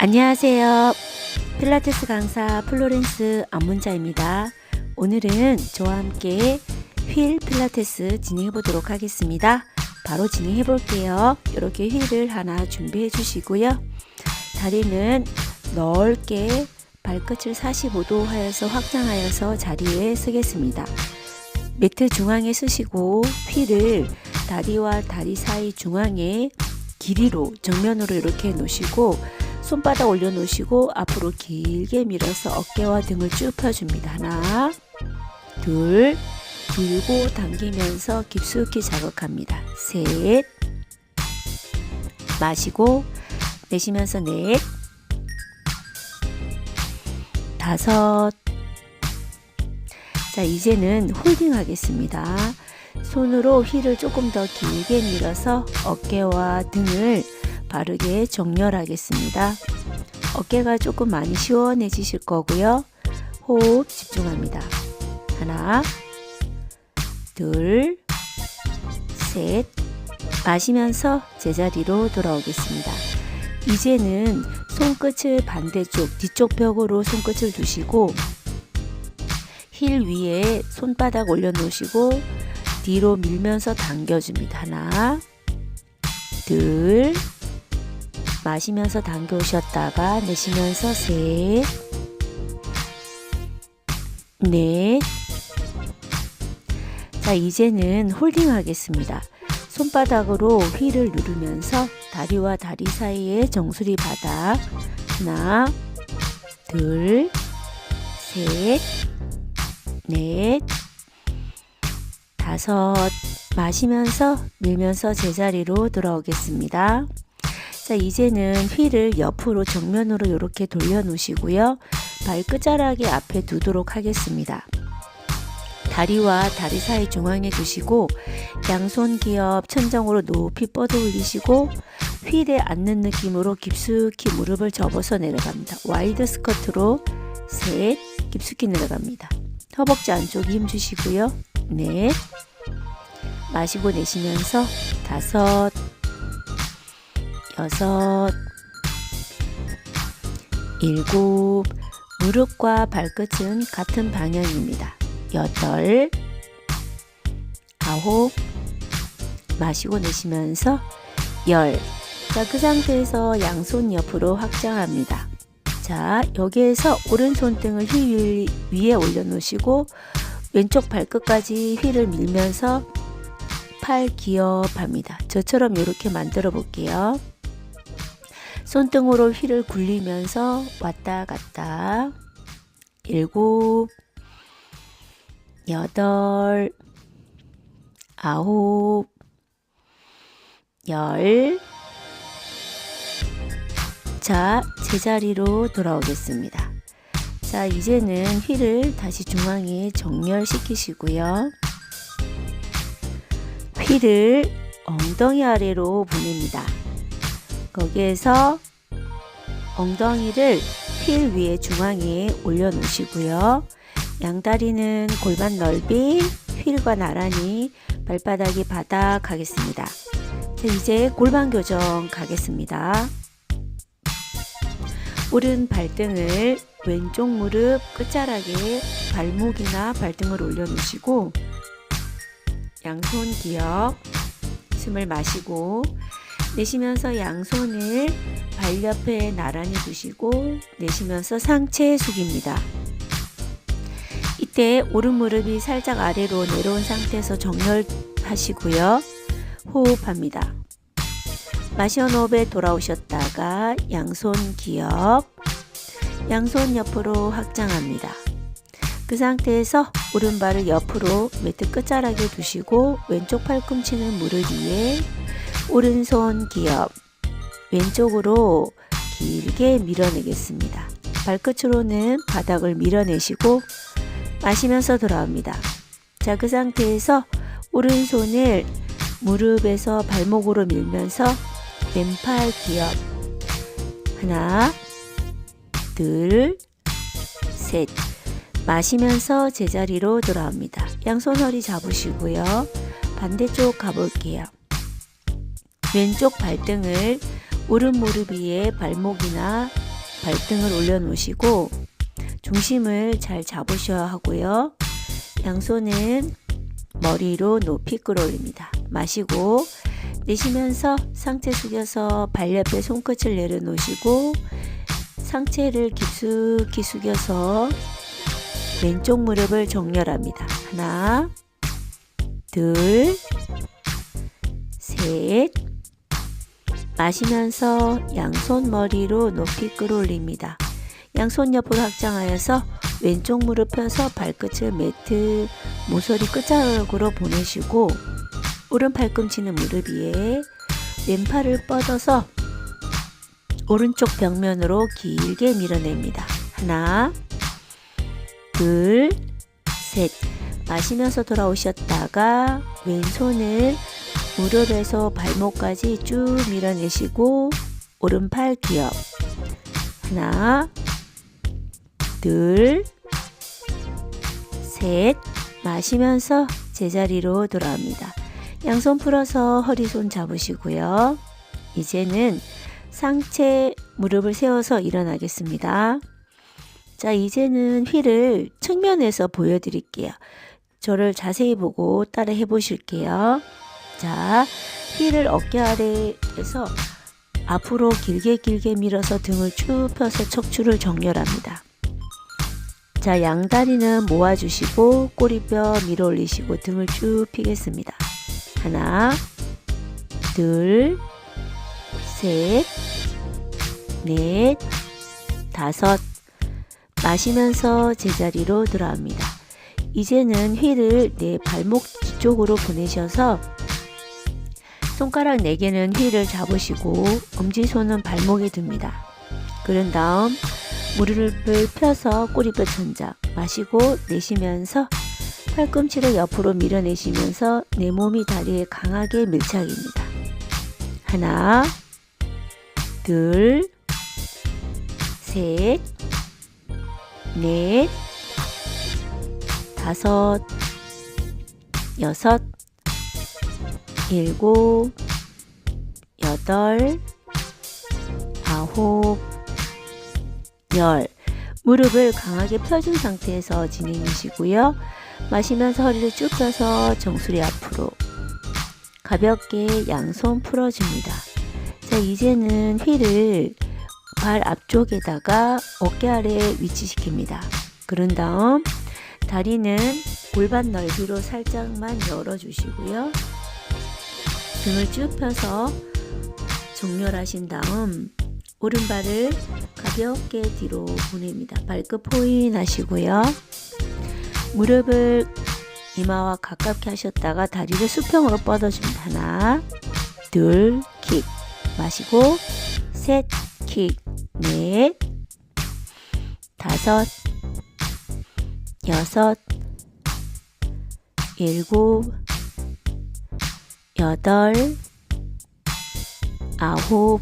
안녕하세요. 필라테스 강사 플로렌스 안문자입니다. 오늘은 저와 함께 휠 필라테스 진행해 보도록 하겠습니다. 바로 진행해 볼게요. 이렇게 휠을 하나 준비해 주시고요. 다리는 넓게 발끝을 45도 하여서 확장하여서 자리에 쓰겠습니다. 매트 중앙에 쓰시고 휠을 다리와 다리 사이 중앙에 길이로 정면으로 이렇게 놓으시고 손바닥 올려놓으시고 앞으로 길게 밀어서 어깨와 등을 쭉 펴줍니다. 하나, 둘, 들고 당기면서 깊숙이 자극합니다. 셋, 마시고 내쉬면서 넷, 다섯. 자, 이제는 홀딩 하겠습니다. 손으로 힐을 조금 더 길게 밀어서 어깨와 등을 바르게 정렬하겠습니다. 어깨가 조금 많이 시원해지실 거고요. 호흡 집중합니다. 하나, 둘, 셋. 마시면서 제자리로 돌아오겠습니다. 이제는 손끝을 반대쪽, 뒤쪽 벽으로 손끝을 두시고 힐 위에 손바닥 올려놓으시고 뒤로 밀면서 당겨줍니다. 하나, 둘, 마시면서 당겨오셨다가 내쉬면서 셋, 넷. 자, 이제는 홀딩 하겠습니다. 손바닥으로 휠을 누르면서 다리와 다리 사이에 정수리 바닥. 하나, 둘, 셋, 넷, 다섯. 마시면서 밀면서 제자리로 돌아오겠습니다. 자, 이제는 휠을 옆으로 정면으로 이렇게 돌려 놓으시고요. 발끝자락이 앞에 두도록 하겠습니다. 다리와 다리 사이 중앙에 두시고 양손 기업 천정으로 높이 뻗어 올리시고 휠에 앉는 느낌으로 깊숙이 무릎을 접어서 내려갑니다. 와이드 스커트로 셋 깊숙이 내려갑니다. 허벅지 안쪽에 힘 주시고요. 넷 마시고 내쉬면서 다섯 여섯 일곱 무릎과 발끝은 같은 방향입니다. 여덟 아홉 마시고 내쉬면서 열 자, 그 상태에서 양손 옆으로 확장합니다. 자, 여기에서 오른손 등을 휠 위에 올려놓으시고 왼쪽 발끝까지 휠을 밀면서 팔 기업합니다. 저처럼 이렇게 만들어 볼게요. 손등으로 휠을 굴리면서 왔다 갔다 일곱 여덟 아홉 열 자, 제자리로 돌아오겠습니다. 자, 이제는 휠을 다시 중앙에 정렬시키시고요. 휠을 엉덩이 아래로 보냅니다. 거기에서 엉덩이를 휠 위에 중앙에 올려놓으시고요. 양다리는 골반 넓이, 휠과 나란히 발바닥이 바닥 하겠습니다. 자, 이제 골반 교정 가겠습니다. 오른 발등을 왼쪽 무릎 끝자락에 발목이나 발등을 올려놓으시고 양손 기억 숨을 마시고 내쉬면서 양손을 발 옆에 나란히 두시고 내쉬면서 상체 숙입니다. 이때 오른 무릎이 살짝 아래로 내려온 상태에서 정렬하시고요. 호흡합니다. 마시온 호흡에 돌아오셨다가 양손 기업, 양손 옆으로 확장합니다. 그 상태에서 오른발을 옆으로 매트 끝자락에 두시고 왼쪽 팔꿈치는 무릎 위에 오른손 기업, 왼쪽으로 길게 밀어내겠습니다. 발끝으로는 바닥을 밀어내시고 마시면서 돌아옵니다. 자, 그 상태에서 오른손을 무릎에서 발목으로 밀면서 왼팔 기업 하나 둘 셋 마시면서 제자리로 돌아옵니다. 양손 허리 잡으시고요. 반대쪽 가볼게요. 왼쪽 발등을 오른 무릎 위에 발목이나 발등을 올려놓으시고 중심을 잘 잡으셔야 하고요. 양손은 머리로 높이 끌어올립니다. 마시고 내쉬면서 상체 숙여서 발 옆에 손끝을 내려놓으시고 상체를 깊숙이 숙여서 왼쪽 무릎을 정렬합니다. 하나, 둘, 셋. 마시면서 양손 머리로 높이 끌어올립니다. 양손 옆으로 확장하여서 왼쪽 무릎 펴서 발끝을 매트 모서리 끝자락으로 보내시고 오른 팔꿈치는 무릎 위에 왼팔을 뻗어서 오른쪽 벽면으로 길게 밀어냅니다. 하나, 둘, 셋. 마시면서 돌아오셨다가 왼손을 무릎에서 발목까지 쭉 밀어내시고 오른팔 기업. 하나, 둘, 셋. 마시면서 제자리로 돌아옵니다. 양손 풀어서 허리 손 잡으시고요. 이제는 상체 무릎을 세워서 일어나겠습니다. 자, 이제는 휠을 측면에서 보여드릴게요. 저를 자세히 보고 따라 해보실게요. 자, 휠을 어깨 아래에서 앞으로 길게 길게 밀어서 등을 쭉 펴서 척추를 정렬합니다. 자, 양다리는 모아주시고 꼬리뼈 밀어 올리시고 등을 쭉 피겠습니다. 하나, 둘, 셋, 넷, 다섯. 마시면서 제자리로 돌아옵니다. 이제는 휠을 내 발목 뒤쪽으로 보내셔서 손가락 4개는 휠을 잡으시고 엄지손은 발목에 둡니다. 그런 다음 무릎을 펴서 꼬리뼈 천장 마시고 내쉬면서 팔꿈치를 옆으로 밀어내시면서 내 몸이 다리에 강하게 밀착입니다. 하나, 둘, 셋, 넷, 다섯, 여섯, 일곱, 여덟, 아홉, 열. 무릎을 강하게 펴준 상태에서 진행이시고요. 마시면서 허리를 쭉 펴서 정수리 앞으로 가볍게 양손 풀어줍니다. 자, 이제는 휠을 발 앞쪽에다가 어깨 아래에 위치시킵니다. 그런 다음 다리는 골반 넓이로 살짝만 열어주시고요. 등을 쭉 펴서 정렬하신 다음 오른발을 가볍게 뒤로 보냅니다. 발끝 포인 하시고요. 무릎을 이마와 가깝게 하셨다가 다리를 수평으로 뻗어줍니다. 하나, 둘, 킥. 마시고, 셋, 킥. 넷, 다섯, 여섯, 일곱, 여덟, 아홉,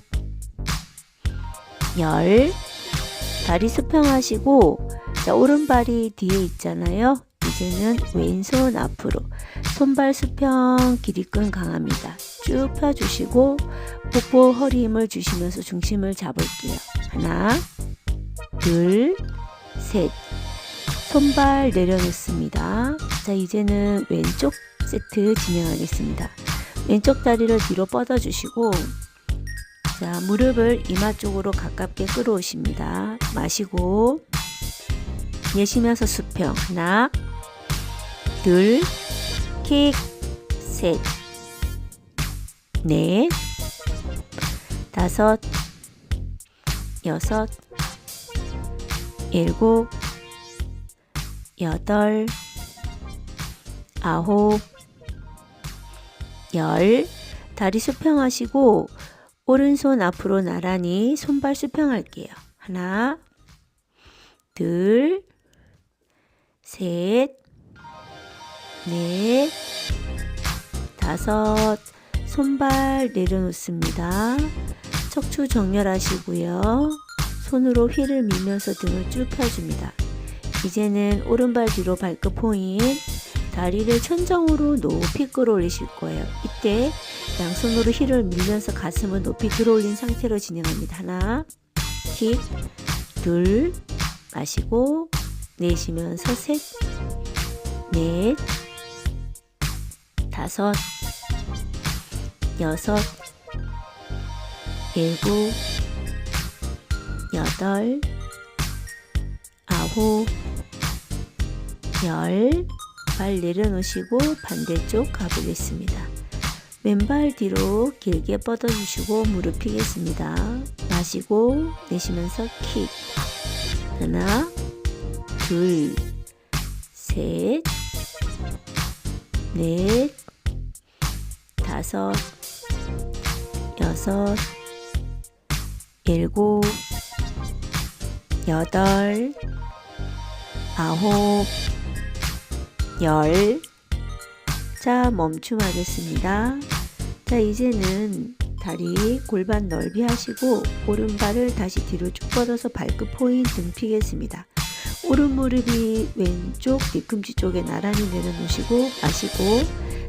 열. 다리 수평하시고, 자, 오른발이 뒤에 있잖아요. 이제는 왼손 앞으로. 손발 수평 길이끈 강합니다. 쭉 펴주시고, 복부 허리 힘을 주시면서 중심을 잡을게요. 하나, 둘, 셋. 손발 내려놓습니다. 자, 이제는 왼쪽 세트 진행하겠습니다. 왼쪽 다리를 뒤로 뻗어주시고, 자, 무릎을 이마 쪽으로 가깝게 끌어오십니다. 마시고, 내쉬면서 수평. 하나, 둘, 킥, 셋, 넷, 다섯, 여섯, 일곱, 여덟, 아홉, 열. 다리 수평하시고 오른손 앞으로 나란히 손발 수평할게요. 하나, 둘, 셋, 넷, 다섯, 손발 내려놓습니다. 척추 정렬하시고요. 손으로 휠을 밀면서 등을 쭉 펴줍니다. 이제는 오른발 뒤로 발끝 포인, 다리를 천정으로 높이 끌어올리실 거예요. 이때 양손으로 힐을 밀면서 가슴을 높이 들어올린 상태로 진행합니다. 하나, 킥, 둘, 마시고 내쉬면서 셋, 넷, 다섯, 여섯, 일곱, 여덟, 아홉, 열, 발 내려놓으시고 반대쪽 가보겠습니다. 왼발 뒤로 길게 뻗어주시고 무릎 펴겠습니다. 마시고 내쉬면서 킥. 하나, 둘, 셋, 넷, 다섯, 여섯, 일곱, 여덟, 아홉, 열. 자, 멈춤하겠습니다. 자, 이제는 다리 골반 넓이 하시고 오른발을 다시 뒤로 쭉 뻗어서 발끝 포인 등 피겠습니다. 오른 무릎이 왼쪽 뒤꿈치 쪽에 나란히 내려놓으시고 마시고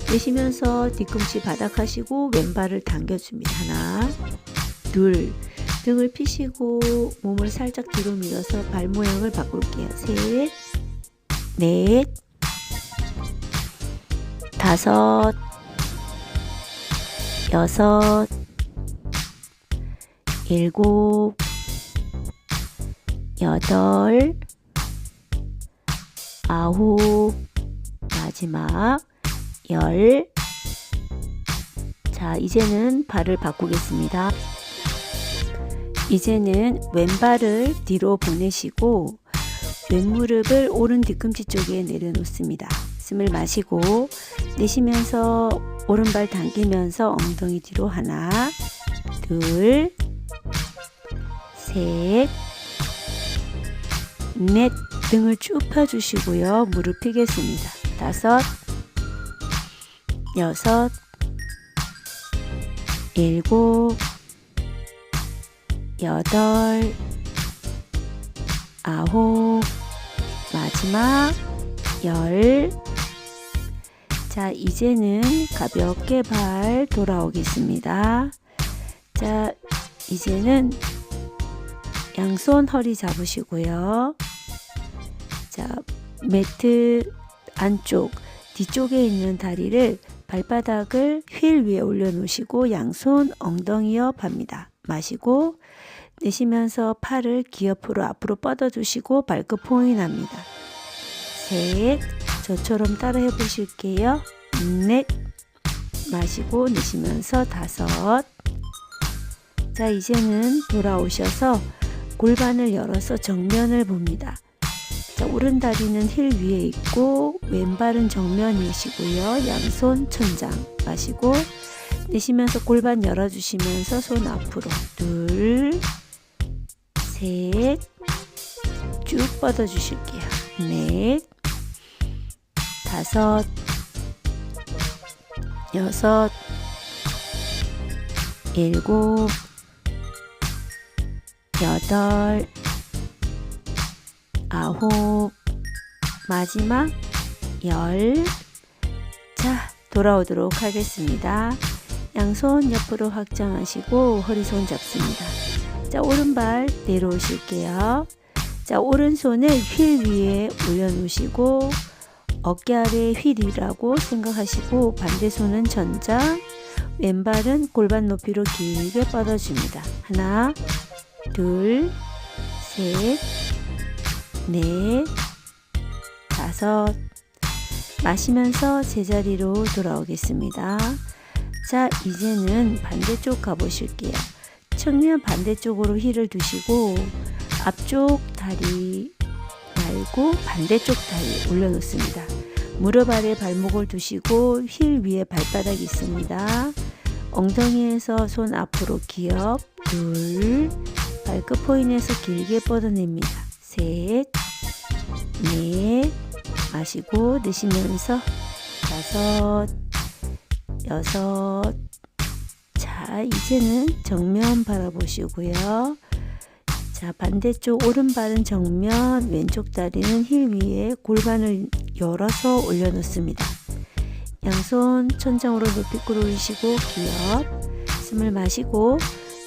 내쉬면서 뒤꿈치 바닥 하시고 왼발을 당겨줍니다. 하나, 둘, 등을 피시고 몸을 살짝 뒤로 밀어서 발 모양을 바꿀게요. 셋, 넷, 다섯, 여섯, 일곱, 여덟, 아홉, 마지막 열. 자, 이제는 발을 바꾸겠습니다. 이제는 왼발을 뒤로 보내시고 왼무릎을 오른 뒤꿈치 쪽에 내려놓습니다. 숨을 마시고 내쉬면서 오른발 당기면서 엉덩이 뒤로 하나, 둘, 셋, 넷 등을 쭉 펴주시고요. 무릎 펴겠습니다. 다섯, 여섯, 일곱, 여덟, 아홉, 마지막 열. 자, 이제는 가볍게 발 돌아오겠습니다. 자, 이제는 양손 허리 잡으시고요. 자, 매트 안쪽, 뒤쪽에 있는 다리를 발바닥을 휠 위에 올려놓으시고 양손 엉덩이 옆 합니다. 마시고 내쉬면서 팔을 기옆으로 앞으로 뻗어주시고 발끝 포인합니다. 셋, 저처럼 따라 해보실게요. 넷, 마시고 내쉬면서 다섯. 자, 이제는 돌아오셔서 골반을 열어서 정면을 봅니다. 자, 오른 다리는 힐 위에 있고 왼발은 정면이시고요. 양손 천장 마시고 내쉬면서 골반 열어주시면서 손 앞으로 둘, 셋, 쭉 뻗어주실게요. 넷, 다섯, 여섯, 일곱, 여덟, 아홉, 마지막 열. 자, 돌아오도록 하겠습니다. 양손 옆으로 확장하시고 허리 손 잡습니다. 자, 오른발 내려오실게요. 자, 오른손을 휠 위에 올려놓으시고 어깨 아래 휠이라고 생각하시고 반대 손은 전장, 왼발은 골반 높이로 길게 뻗어줍니다. 하나, 둘, 셋, 넷, 다섯. 마시면서 제자리로 돌아오겠습니다. 자, 이제는 반대쪽 가보실게요. 측면 반대쪽으로 힐을 두시고 앞쪽 다리 말고 반대쪽 다리 올려놓습니다. 무릎 아래 발목을 두시고 힐 위에 발바닥이 있습니다. 엉덩이에서 손 앞으로 기업 둘 발끝 포인에서 길게 뻗어냅니다. 셋, 넷 마시고 내쉬면서 다섯, 여섯 자 이제는 정면 바라보시고요. 자 반대쪽 오른발은 정면 왼쪽 다리는 힐 위에 골반을 열어서 올려놓습니다. 양손 천장으로 높이 끌어올리시고 기업 숨을 마시고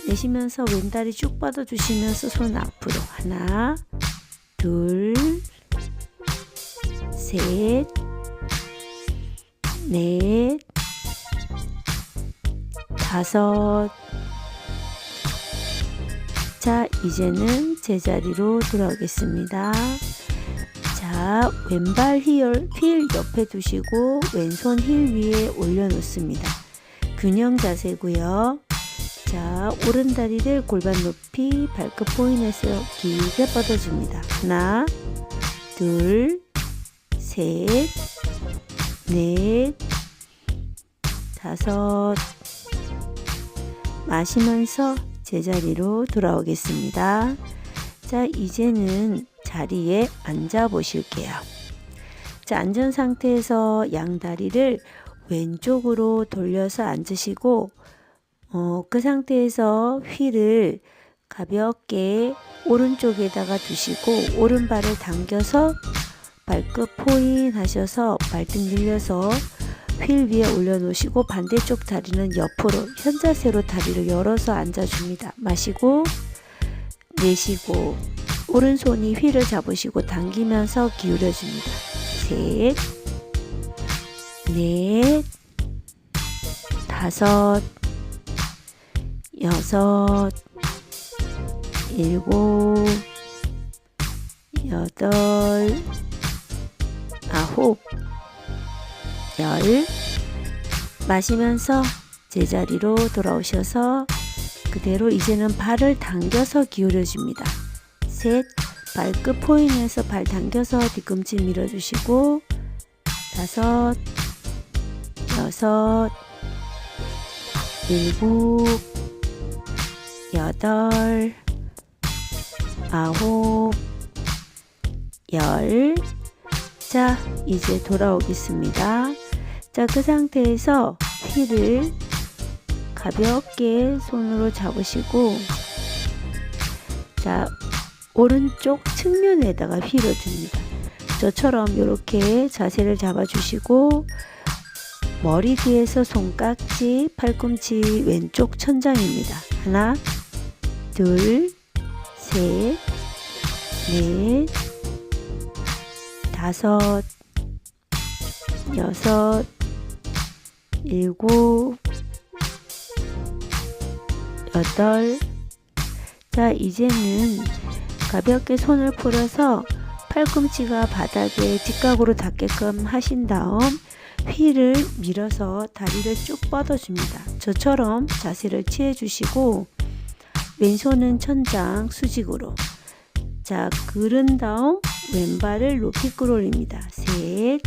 내쉬면서 왼다리 쭉 뻗어주시면서 손 앞으로 하나 둘 셋, 넷, 다섯. 자, 이제는 제자리로 돌아오겠습니다. 자, 왼발 힐, 힐 옆에 두시고 왼손 힐 위에 올려놓습니다. 균형 자세고요. 자, 오른 다리를 골반 높이 발끝 포인트에서 길게 뻗어줍니다. 하나, 둘, 셋, 넷, 다섯. 마시면서 제자리로 돌아오겠습니다. 자, 이제는 자리에 앉아 보실게요. 자, 앉은 상태에서 양 다리를 왼쪽으로 돌려서 앉으시고, 어, 그 상태에서 휠을 가볍게 오른쪽에다가 두시고, 오른발을 당겨서 발끝 포인 하셔서 발등 늘려서 휠 위에 올려놓으시고 반대쪽 다리는 옆으로 현자세로 다리를 열어서 앉아줍니다. 마시고 내쉬고 오른손이 휠을 잡으시고 당기면서 기울여줍니다. 셋, 넷, 다섯, 여섯, 일곱, 여덟, 아홉, 열 마시면서 제자리로 돌아오셔서 그대로 이제는 발을 당겨서 기울여 줍니다. 셋 발끝 포인에서 발 당겨서 뒤꿈치 밀어주시고 다섯 여섯 일곱 여덟 아홉 열 자, 이제 돌아오겠습니다. 자, 그 상태에서 휠을 가볍게 손으로 잡으시고, 자, 오른쪽 측면에다가 듭니다. 저처럼 이렇게 자세를 잡아주시고, 머리 뒤에서 손깍지, 팔꿈치 왼쪽 천장입니다. 하나, 둘, 셋, 넷, 다섯, 여섯, 일곱, 여덟. 자, 이제는 가볍게 손을 풀어서 팔꿈치가 바닥에 직각으로 닿게끔 하신 다음 휠을 밀어서 다리를 쭉 뻗어줍니다. 저처럼 자세를 취해주시고 왼손은 천장 수직으로 자, 그른 다음 왼발을 높이 끌어올립니다. 셋,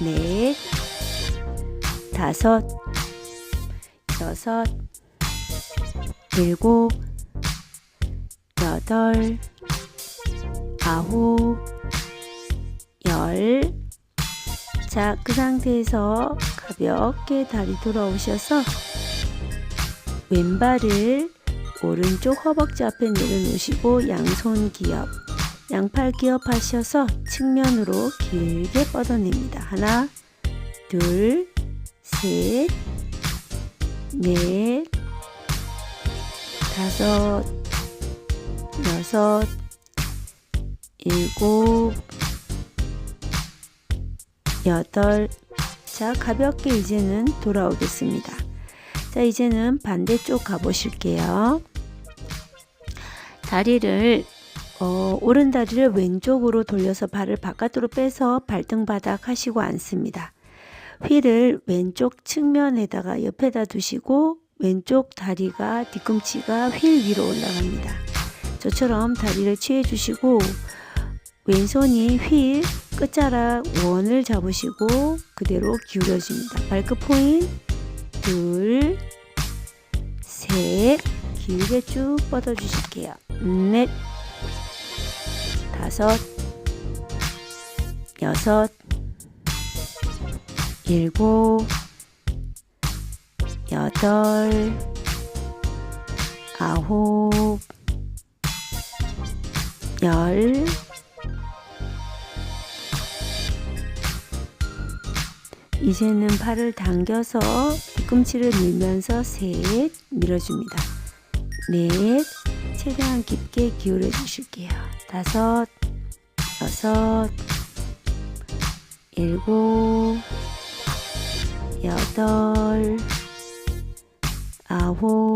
넷, 다섯, 여섯, 일곱, 여덟, 아홉, 열. 자, 그 상태에서 가볍게 다리 돌아오셔서 왼발을 오른쪽 허벅지 앞에 내려놓으시고 양손 기업, 양팔 기업 하셔서 측면으로 길게 뻗어냅니다. 하나, 둘, 셋, 넷, 다섯, 여섯, 일곱, 여덟. 자, 가볍게 이제는 돌아오겠습니다. 자, 이제는 반대쪽 가보실게요. 다리를 어, 오른 다리를 왼쪽으로 돌려서 발을 바깥으로 빼서 발등 바닥 하시고 앉습니다. 휠을 왼쪽 측면에다가 옆에다 두시고 왼쪽 다리가 뒤꿈치가 휠 위로 올라갑니다. 저처럼 다리를 취해 주시고 왼손이 휠 끝자락 원을 잡으시고 그대로 기울여줍니다. 발끝 포인 둘, 셋, 길게 쭉 뻗어 주실게요. 넷, 다섯, 여섯, 일곱, 여덟, 아홉, 열. 이제는 팔을 당겨서 뒤꿈치를 밀면서 셋 밀어줍니다. 넷, 최대한 깊게 기울여 주실게요. 다섯, 여섯, 일곱, 여덟, 아홉,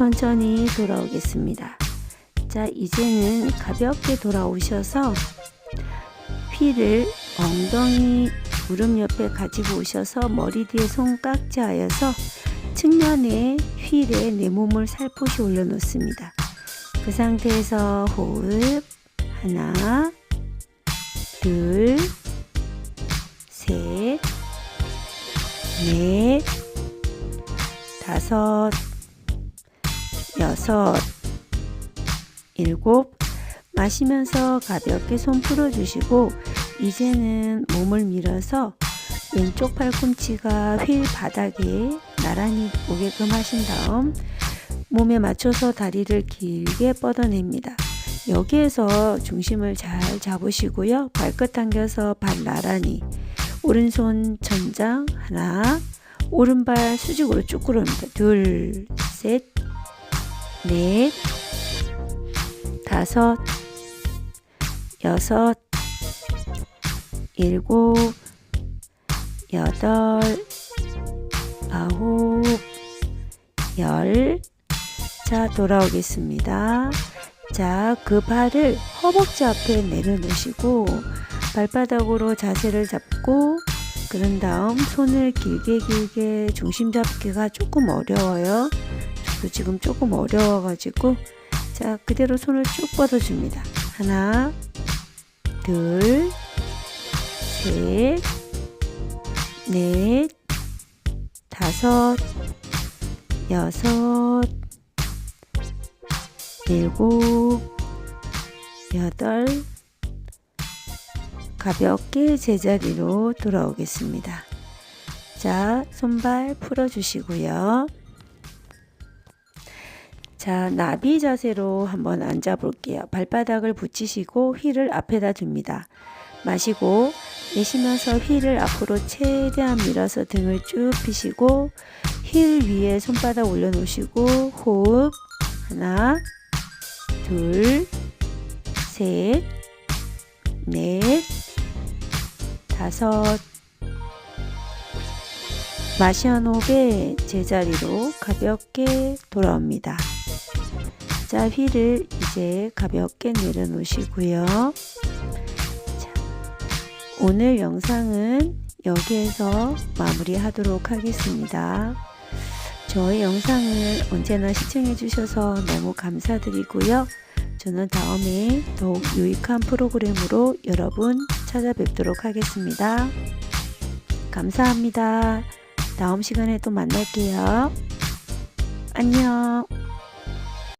천천히 돌아오겠습니다. 자, 이제는 가볍게 돌아오셔서 휠을 엉덩이 무릎 옆에 가지고 오셔서 머리 뒤에 손 깍지 하여서 측면에 휠에 내 몸을 살포시 올려놓습니다. 그 상태에서 호흡 하나, 둘, 셋, 넷, 다섯, 여섯, 일곱 마시면서 가볍게 손 풀어주시고 이제는 몸을 밀어서 왼쪽 팔꿈치가 휠 바닥에 나란히 오게끔 하신 다음 몸에 맞춰서 다리를 길게 뻗어냅니다. 여기에서 중심을 잘 잡으시고요. 발끝 당겨서 발 나란히 오른손 천장 하나 오른발 수직으로 쭉 끌어옵니다. 둘, 셋, 넷, 다섯, 여섯, 일곱, 여덟, 아홉, 열. 자, 돌아오겠습니다. 자, 그 발을 허벅지 앞에 내려놓으시고 발바닥으로 자세를 잡고 그런 다음 손을 길게 길게 중심 잡기가 조금 어려워요. 저도 지금 조금 어려워가지고 자, 그대로 손을 쭉 뻗어줍니다. 하나, 둘, 셋, 넷, 다섯, 여섯, 일곱, 여덟, 가볍게 제자리로 돌아오겠습니다. 자, 손발 풀어주시고요. 자, 나비 자세로 한번 앉아 볼게요. 발바닥을 붙이시고 휠을 앞에다 둡니다. 마시고 내쉬면서 휠을 앞으로 최대한 밀어서 등을 쭉 펴시고 휠 위에 손바닥 올려놓으시고 호흡 하나 둘셋넷 다섯 마시한 호흡에 제자리로 가볍게 돌아옵니다. 자, 휠을 이제 가볍게 내려놓으시고요. 자, 오늘 영상은 여기에서 마무리하도록 하겠습니다. 저의 영상을 언제나 시청해 주셔서 너무 감사드리고요. 저는 다음에 더욱 유익한 프로그램으로 여러분 찾아뵙도록 하겠습니다. 감사합니다. 다음 시간에 또 만날게요. 안녕.